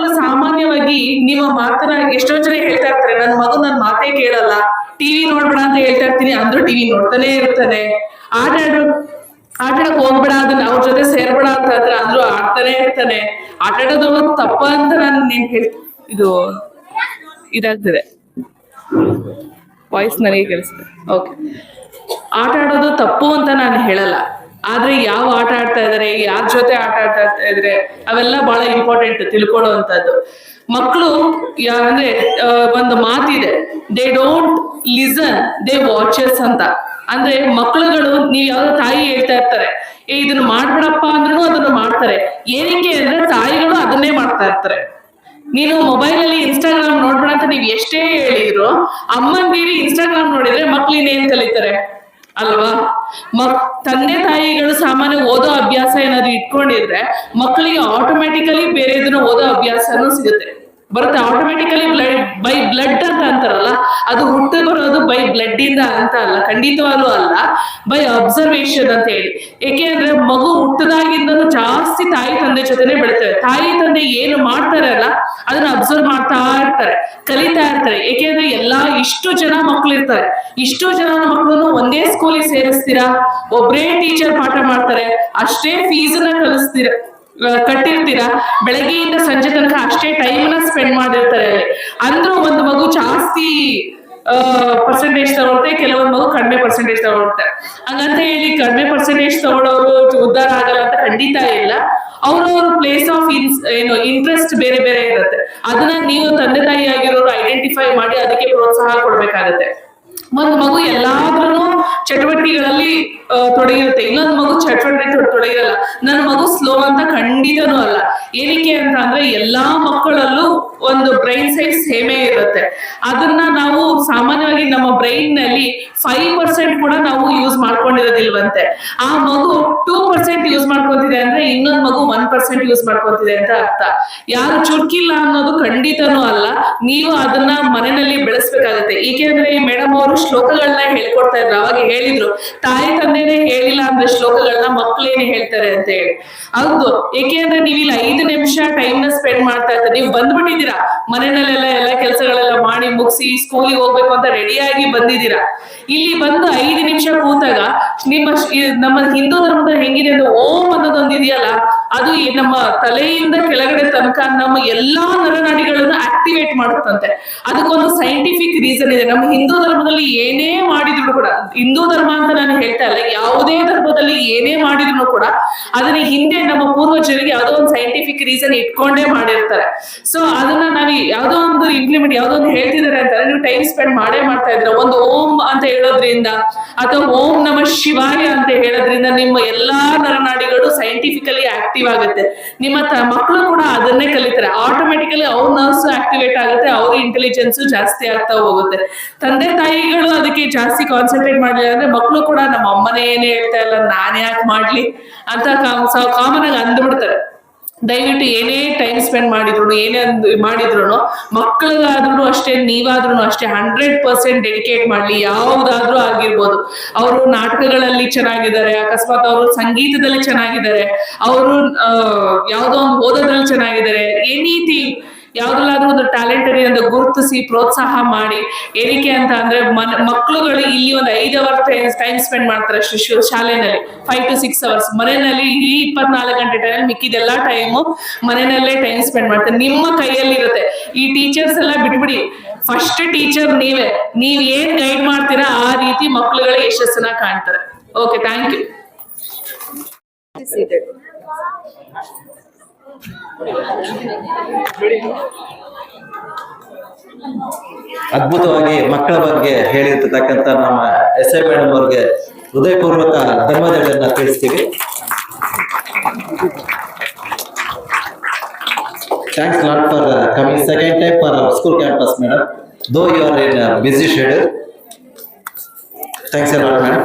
ಮಕ್ಕಳು ಸಾಮಾನ್ಯವಾಗಿ ನಿಮ್ಮ ಮಾತನ್ನ ಎಷ್ಟೋ ಜನ ಹೇಳ್ತಾ ಇರ್ತಾರೆ ನನ್ನ ಮಗು ನನ್ನ ಮಾತೇ ಕೇಳಲ್ಲ, ಟಿವಿ ನೋಡ್ಬೇಡ ಅಂತ ಹೇಳ್ತಾ ಇರ್ತೀನಿ, ಅಂದ್ರೂ ಟಿವಿ ನೋಡ್ತಾನೆ ಇರ್ತಾನೆ. ಆಟ ಆಡೋ ಆಟ ಆಡಕ್ ಹೋಗ್ಬೇಡ, ಅದನ್ನ ಅವ್ರ ಜೊತೆ ಸೇರ್ಬೇಡ ಅಂತ ಹೇಳ್ತಾರೆ, ಅಂದ್ರೂ ಆಡ್ತಾನೆ ಇರ್ತಾನೆ. ಆಟ ಆಡೋದು ತಪ್ಪ ಅಂತ ನಾನು ನೀನ್ ಹೇಳ್, ಇದು ಇದಾಗ್ತದೆ. ವಾಯ್ಸ್ ನನಗೆ ಕೇಳಿಸ್ತದೆ. ಓಕೆ ಆಟ ಆಡೋದು ತಪ್ಪು ಅಂತ ನಾನು ಹೇಳಲ್ಲ. ಆದ್ರೆ ಯಾವ ಆಟ ಆಡ್ತಾ ಇದಾರೆ, ಯಾರ ಜೊತೆ ಆಟ ಆಡ್ತಾ ಇದ್ರೆ, ಅವೆಲ್ಲ ಬಹಳ ಇಂಪಾರ್ಟೆಂಟ್ ತಿಳ್ಕೊಳ್ಳುವಂತದ್ದು ಮಕ್ಕಳು ಅಂದ್ರೆ ಒಂದು ಮಾತಿದೆ they don't listen they watches ಅಂತ. ಅಂದ್ರೆ ಮಕ್ಕಳುಗಳು ನೀವ್ ಯಾವ್ದೋ ತಾಯಿ ಹೇಳ್ತಾ ಇರ್ತಾರೆ, ಏ, ಇದನ್ನ ಮಾಡ್ಬಿಡಪ್ಪ ಅಂದ್ರೂ ಅದನ್ನ ಮಾಡ್ತಾರೆ. ಏನಕ್ಕೆ ಅಂದ್ರೆ, ತಾಯಿಗಳು ಅದನ್ನೇ ಮಾಡ್ತಾ ಇರ್ತಾರೆ. ನೀನು ಮೊಬೈಲ್ ಅಲ್ಲಿ ಇನ್ಸ್ಟಾಗ್ರಾಮ್ ನೋಡ್ಬೇಡ ಅಂತ ನೀವ್ ಎಷ್ಟೇ ಹೇಳಿದ್ರು ಅಮ್ಮಂದಿರಿ ಇನ್ಸ್ಟಾಗ್ರಾಮ್ ನೋಡಿದ್ರೆ ಮಕ್ಳು ಇನ್ನೇನ್ ಕಲಿತಾರೆ? ಅಲ್ವಾ? ಮಕ್ ತಂದೆ ತಾಯಿಗಳು ಸಾಮಾನ್ಯ ಓದೋ ಅಭ್ಯಾಸ ಏನಾದ್ರು ಇಟ್ಕೊಂಡಿದ್ರೆ ಮಕ್ಕಳಿಗೆ ಆಟೋಮೆಟಿಕಲಿ ಬೇರೆದನ್ನ ಓದೋ ಅಭ್ಯಾಸನೂ ಸಿಗುತ್ತೆ. ಬರುತ್ತೆ. ಆಟೋಮೆಟಿಕಲಿ ಬ್ಲಡ್ ಬೈ ಬ್ಲಡ್ ಅಂತ ಅಂತಾರಲ್ಲ, ಅದು ಹುಟ್ಟು ಬರೋದು ಬೈ ಬ್ಲಡ್ ಇಂದ ಅಂತ ಅಲ್ಲ, ಖಂಡಿತವಾಗ್ಲೂ ಅಲ್ಲ ಬೈ ಅಬ್ಸರ್ವೇಷನ್ ಅಂತ ಹೇಳಿ. ಏಕೆ ಅಂದ್ರೆ ಮಗು ಹುಟ್ಟದಾಗಿಂದನು ಜಾಸ್ತಿ ತಾಯಿ ತಂದೆ ಜೊತೆನೆ ಬೆಳಿತಾರೆ ತಾಯಿ ತಂದೆ ಏನು ಮಾಡ್ತಾರಲ್ಲ ಅದನ್ನ ಅಬ್ಸರ್ವ್ ಮಾಡ್ತಾ ಇರ್ತಾರೆ, ಕಲಿತಾ ಇರ್ತಾರೆ. ಏಕೆಂದ್ರೆ ಎಲ್ಲಾ ಇಷ್ಟು ಜನ ಮಕ್ಳು ಇರ್ತಾರೆ ಇಷ್ಟು ಜನ ಮಕ್ಕಳನ್ನು ಒಂದೇ ಸ್ಕೂಲಿಗೆ ಸೇರಿಸ್ತೀರಾ? ಒಬ್ಬರೇ ಟೀಚರ್ ಪಾಠ ಮಾಡ್ತಾರೆ, ಅಷ್ಟೇ ಫೀಸನ್ನ ಕಲಿಸ್ತೀರಾ ಕಟ್ಟಿರ್ತೀರಾ? ಬೆಳಗ್ಗೆಯಿಂದ ಸಂಜೆ ತನಕ ಅಷ್ಟೇ ಟೈಮ್ನ ಸ್ಪೆಂಡ್ ಮಾಡಿರ್ತಾರೆ ಅಲ್ಲಿ. ಅಂದ್ರೂ ಒಂದು ಮಗು ಜಾಸ್ತಿ ಪರ್ಸೆಂಟೇಜ್ ತಗೊಳ್ತೆ, ಕೆಲವೊಂದು ಮಗು ಕಡಿಮೆ ಪರ್ಸೆಂಟೇಜ್ ತಗೊಳುತ್ತೆ ಹಂಗಂತ ಹೇಳಿ ಕಡಿಮೆ ಪರ್ಸೆಂಟೇಜ್ ತಗೊಳ್ಳೋರು ಉದ್ದಾರ ಆಗಲ್ಲ ಅಂತ ಖಂಡಿತ ಇಲ್ಲ. ಅವ್ರವ್ರ ಪ್ಲೇಸ್ ಆಫ್ ಇನ್ಸ್ ಏನು ಇಂಟ್ರೆಸ್ಟ್ ಬೇರೆ ಬೇರೆ ಇರುತ್ತೆ. ಅದನ್ನ ನೀವು ತಂದೆ ತಾಯಿ ಆಗಿರೋರು ಐಡೆಂಟಿಫೈ ಮಾಡಿ ಅದಕ್ಕೆ ಪ್ರೋತ್ಸಾಹ ಕೊಡ್ಬೇಕಾಗತ್ತೆ. ಒಂದು ಮಗು ಎಲ್ಲಾದ್ರೂ ಚಟುವಟಿಕೆಗಳಲ್ಲಿ ತೊಡಗಿರುತ್ತೆ. ಇನ್ನೊಂದು ಮಗು ಚಟುವಟಿಕೆ ತೊಡ- ತೊಡಗಿರಲ್ಲ. ನನ್ನ ಮಗು ಸ್ಲೋ ಅಂತ ಖಂಡಿತನೂ ಅಲ್ಲ. ಏನಕ್ಕೆ ಅಂತ ಅಂದ್ರೆ ಎಲ್ಲಾ ಮಕ್ಕಳಲ್ಲೂ ಒಂದು ಬ್ರೈನ್ ಸೈಜ್ ಸೇಮೇ ಇರುತ್ತೆ. ಅದನ್ನ ನಾವು ಸಾಮಾನ್ಯವಾಗಿ ನಮ್ಮ ಬ್ರೈನ್ನಲ್ಲಿ ಫೈವ್ ಪರ್ಸೆಂಟ್ ಕೂಡ ನಾವು ಯೂಸ್ ಮಾಡ್ಕೊಂಡಿರೋದಿಲ್ವಂತೆ. ಆ ಮಗು ಟೂ ಪರ್ಸೆಂಟ್ ಯೂಸ್ ಮಾಡ್ಕೊತಿದೆ ಅಂದ್ರೆ ಇನ್ನೊಂದು ಮಗು ಒನ್ ಪರ್ಸೆಂಟ್ ಯೂಸ್ ಮಾಡ್ಕೊತಿದೆ ಅಂತ ಅರ್ಥ. ಯಾರು ಚುರುಕಿಲ್ಲ ಅನ್ನೋದು ಖಂಡಿತನೂ ಅಲ್ಲ. ನೀವು ಅದನ್ನ ಮನೆಯಲ್ಲಿ ಬೆಳೆಸ್ಬೇಕಾಗತ್ತೆ. ಈ ಮೇಡಮ್ ಅವರು ಶ್ಲೋಕಗಳನ್ನ ಹೇಳ್ಕೊಡ್ತಾ ಇದ್ರು. ಅವಾಗ ಹೇಳಿದ್ರು, ತಾಯಿ ತಂದೆನೇ ಹೇಳಿಲ್ಲ ಅಂದ್ರೆ ಶ್ಲೋಕಗಳನ್ನ ಮಕ್ಕಳೇನೆ ಹೇಳ್ತಾರೆ ಅಂತ ಹೇಳಿ. ಹೌದು. ಏಕೆ ಅಂದ್ರೆ ನೀವಿಲ್ಲ ಟೈಮ್ನ ಸ್ಪೆಂಡ್ ಮಾಡ್ತಾ ಇರ್ತಾರೆ. ನೀವು ಬಂದ್ಬಿಟ್ಟಿದ್ದೀರಾ? ಮನೆಯಲ್ಲೆಲ್ಲ ಎಲ್ಲ ಕೆಲಸಗಳೆಲ್ಲ ಮಾಡಿ ಮುಗಿಸಿ ಸ್ಕೂಲಿಗೆ ಹೋಗ್ಬೇಕು ಅಂತ ರೆಡಿಯಾಗಿ ಬಂದಿದ್ದೀರಾ? ಇಲ್ಲಿ ಬಂದು ಐದು ನಿಮಿಷ ಕೂತಾಗ ನಿಮ್ಮ ನಮ್ಮ ಹಿಂದೂ ಧರ್ಮದ ಹೆಂಗಿದೆ ಅಂತ ಓಂ ಅನ್ನೋದೊಂದಿದೆಯಲ್ಲ, ಅದು ನಮ್ಮ ತಲೆಯಿಂದ ಕೆಳಗಡೆ ತನಕ ನಮ್ಮ ಎಲ್ಲಾ ನರನಾಡಿಗಳನ್ನು ಆಕ್ಟಿವೇಟ್ ಮಾಡುತ್ತಂತೆ. ಅದಕ್ಕೊಂದು ಸೈಂಟಿಫಿಕ್ ರೀಸನ್ ಇದೆ. ನಮ್ಮ ಹಿಂದೂ ಧರ್ಮದಲ್ಲಿ ಏನೇ ಮಾಡಿದ್ರು ಕೂಡ, ಹಿಂದೂ ಧರ್ಮ ಅಂತ ನಾನು ಹೇಳ್ತಾ ಇಲ್ಲ, ಯಾವುದೇ ಧರ್ಮದಲ್ಲಿ ಏನೇ ಮಾಡಿದ್ರು ಕೂಡ ಅದನ್ನ ಹಿಂದೆ ನಮ್ಮ ಪೂರ್ವಜರಿಗೆ ಯಾವುದೋ ಒಂದು ಸೈಂಟಿಫಿಕ್ ರೀಸನ್ ಇಟ್ಕೊಂಡೇ ಮಾಡಿರ್ತಾರೆ. ಸೊ ಅದನ್ನ ನಾವು ಯಾವುದೋ ಒಂದು ಇಂಪ್ಲಿಮೆಂಟ್ ಯಾವುದೋ ಒಂದು ಹೇಳ್ತಿದ್ದಾರೆ ಅಂತಾರೆ, ನೀವು ಟೈಮ್ ಸ್ಪೆಂಡ್ ಮಾಡೇ ಮಾಡ್ತಾ ಇದ್ರ ಒಂದು ಓಂ ಅಂತ ಹೇಳೋದ್ರಿಂದ ಅಥವಾ ಓಂ ನಮ ಶಿವಾಯ ಅಂತ ಹೇಳೋದ್ರಿಂದ ನಿಮ್ಮ ಎಲ್ಲಾ ನರನಾಡಿಗಳು ಸೈಂಟಿಫಿಕಲಿ ಆಕ್ಟಿವ್ ಆಗುತ್ತೆ. ನಿಮ್ಮ ಮಕ್ಕಳು ಕೂಡ ಅದನ್ನೇ ಕಲಿತಾರೆ. ಆಟೋಮೆಟಿಕಲಿ ಅವ್ರ ನರ್ವ್ಸ್ ಆಕ್ಟಿವೇಟ್ ಆಗುತ್ತೆ, ಅವ್ರ ಇಂಟೆಲಿಜೆನ್ಸ್ ಜಾಸ್ತಿ ಆಗ್ತಾ ಹೋಗುತ್ತೆ. ತಂದೆ ತಾಯಿಗಳು ಅದಕ್ಕೆ ಜಾಸ್ತಿ ಕಾನ್ಸಂಟ್ರೇಟ್ ಮಾಡಲಿಲ್ಲ ಅಂದ್ರೆ ಮಕ್ಕಳು ಕೂಡ ನಮ್ಮ ಅಮ್ಮನೇ ಏನೇ ಹೇಳ್ತಾ ಇಲ್ಲ, ನಾನ್ ಯಾಕೆ ಮಾಡ್ಲಿ ಅಂತ ಕಾಮನ್ ಆಗಿ ಅಂದ್ಬಿಡ್ತಾರೆ ದಯವಿಟ್ಟು ಏನೇ ಟೈಮ್ ಸ್ಪೆಂಡ್ ಮಾಡಿದ್ರು ಏನೇ ಮಾಡಿದ್ರು ಮಕ್ಕಳಿಗಾದ್ರೂ ಅಷ್ಟೇ ನೀವಾದ್ರೂ ಅಷ್ಟೇ ಹಂಡ್ರೆಡ್ ಪರ್ಸೆಂಟ್ ಡೆಡಿಕೇಟ್ ಮಾಡ್ಲಿ, ಯಾವುದಾದ್ರೂ ಆಗಿರ್ಬೋದು. ಅವರು ನಾಟಕಗಳಲ್ಲಿ ಚೆನ್ನಾಗಿದ್ದಾರೆ, ಅಕಸ್ಮಾತ್ ಅವರು ಸಂಗೀತದಲ್ಲಿ ಚೆನ್ನಾಗಿದ್ದಾರೆ, ಅವರು ಯಾವುದೋ ಒಂದು ಓದೋದ್ರಲ್ಲಿ ಚೆನ್ನಾಗಿದ್ದಾರೆ ಎನಿಥಿಂಗ್ ಯಾವ್ದ್ರಲ್ಲಾದ್ರೂ ಒಂದು ಟ್ಯಾಲೆಂಟ್ ಇದೆ ಅಂತ ಗುರುತಿಸಿ ಪ್ರೋತ್ಸಾಹ ಮಾಡಿ ಏನಕ್ಕೆ ಅಂತ ಅಂದ್ರೆ ಮಕ್ಕಳುಗಳು ಇಲ್ಲಿ ಒಂದು ಐದು ಅವರ್ ಟೈಮ್ ಸ್ಪೆಂಡ್ ಮಾಡ್ತಾರೆ ಶಿಶು ಶಾಲೆನಲ್ಲಿ. ಫೈವ್ ಟು ಸಿಕ್ಸ್ ಅವರ್ಸ್ ಮನೆಯಲ್ಲಿ ಈ ಇಪ್ಪತ್ನಾಲ್ಕು ಗಂಟೆ ಟೈಮ್ ಮಿಕ್ಕಿದೆಲ್ಲ ಟೈಮು ಮನೆಯಲ್ಲೇ ಟೈಮ್ ಸ್ಪೆಂಡ್ ಮಾಡ್ತಾರೆ. ನಿಮ್ಮ ಕೈಯಲ್ಲಿ ಇರುತ್ತೆ ಈ ಟೀಚರ್ಸ್ ಎಲ್ಲ ಬಿಟ್ಬಿಡಿ. ಫಸ್ಟ್ ಟೀಚರ್ ನೀವೇ. ನೀವ್ ಏನ್ ಗೈಡ್ ಮಾಡ್ತೀರಾ ಆ ರೀತಿ ಮಕ್ಕಳುಗಳ ಯಶಸ್ಸನ್ನ ಕಾಣ್ತಾರೆ. ಓಕೆ ಥ್ಯಾಂಕ್ ಯು ಅದ್ಭುತವಾಗಿ ಮಕ್ಕಳ ಬಗ್ಗೆ ಹೇಳಿರ್ತಕ್ಕಂಥ ನಮ್ಮ ಎಸ್ ಐ ಮೇಡಮ್ ಅವ್ರಿಗೆ ಹೃದಯಪೂರ್ವಕ ಧನ್ಯವಾದಗಳನ್ನ ತಿಳಿಸ್ತೀವಿ. Thanks not for coming second time for school campus madam though you are in busy schedule thanks lot madam